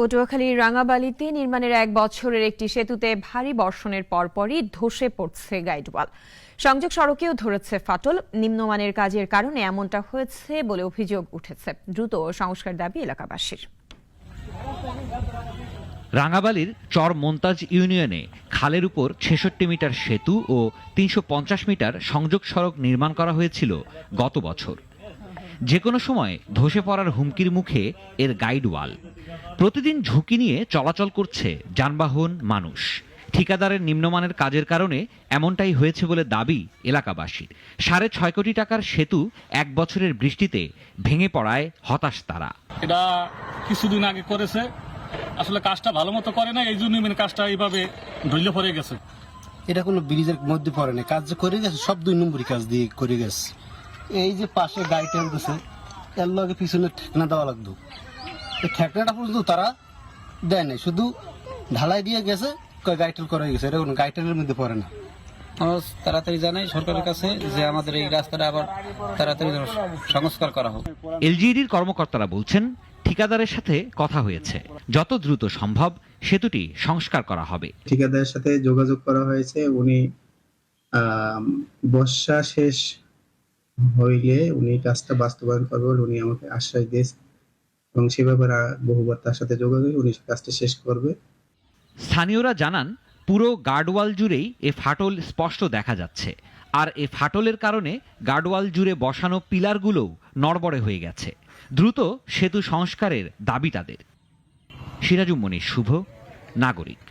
পটুয়াখালীর রাঙাবালিতে নির্মাণের এক বছরের একটি সেতুতে ভারী বর্ষণের পরপরই ধসে পড়ছে গাইডওয়াল। সংযোগ সড়কেও ধরেছে ফাটল। নিম্নমানের কাজের কারণে এমনটা হয়েছে বলে অভিযোগ উঠেছে। দ্রুত সংস্কার দাবি এলাকাবাসীর। রাঙাবালির চর মোন্তাজ ইউনিয়নে খালের উপর ছেষট্টি মিটার সেতু ও তিনশো পঞ্চাশ মিটার সংযোগ সড়ক নির্মাণ করা হয়েছিল গত বছর। যে কোনো সময় ধসে পড়ার হুমকির মুখে এর গাইড ওয়াল প্রতিদিন ঝুঁকি নিয়ে চলাচল করছে যানবাহন মানুষ। ঠিকাদারের নিম্নমানের কাজের কারণে এমনটাই হয়েছে বলে দাবি এলাকাবাসীর। সাড়ে ছয় কোটি টাকার সেতু এক বছরের বৃষ্টিতে ভেঙে পড়ায় হতাশ তারা। এটা কিছুদিন আগে করেছে। আসলে কাজটা ভালো মতো করে না এই জন্য মানে কাজটা এইভাবে ঢইলে পড়ে গেছে। এটা কোনো ব্রিজের মধ্যে পড়ে না কাজ যে করে গেছে সব দুই নম্বরই কাজ দিয়ে করে গেছে। এই যে পাশে গাড়ি টানতেছে এর লগে পিছনে ঠেকনা দেওয়া লাগতো। এই ঠেকনাটা পর্যন্ত তারা দেয় নাই। শুধু ঢালাই দিয়ে গেছে গাইটেল করা গেছে। এটা কোনো গাইটেলের মধ্যে পড়ে না। আমরা তাড়াতাড়ি জানাই সরকারের কাছে যে আমাদের এই রাস্তাটা আবার তাড়াতাড়ি সংস্কার করা হোক। এলজিইডির কর্মকর্তারা বলছেন ঠিকাদারের সাথে কথা হয়েছে। যত দ্রুত সম্ভব সেতুটি সংস্কার করা হবে। ঠিকাদারের সাথে যোগাযোগ করা হয়েছে। উনি বর্ষা শেষ হইলে উনি কাজটা বাস্তবায়ন করবে উনি আমাকে আশ্বাস দিয়েছে এবং সে ব্যাপারে বহুবার তার সাথে যোগাযোগ উনি কাজটা শেষ করবে। স্থানীয়রা জানান, পুরো গার্ডওয়াল জুড়েই এ ফাটল স্পষ্ট দেখা যাচ্ছে। আর এ ফাটলের কারণে গার্ডওয়াল জুড়ে বসানো পিলারগুলোও নড়বড়ে হয়ে গেছে। দ্রুত সেতু সংস্কারের দাবি তাদের সিরাজুম মনির, শুভ নাগরিক।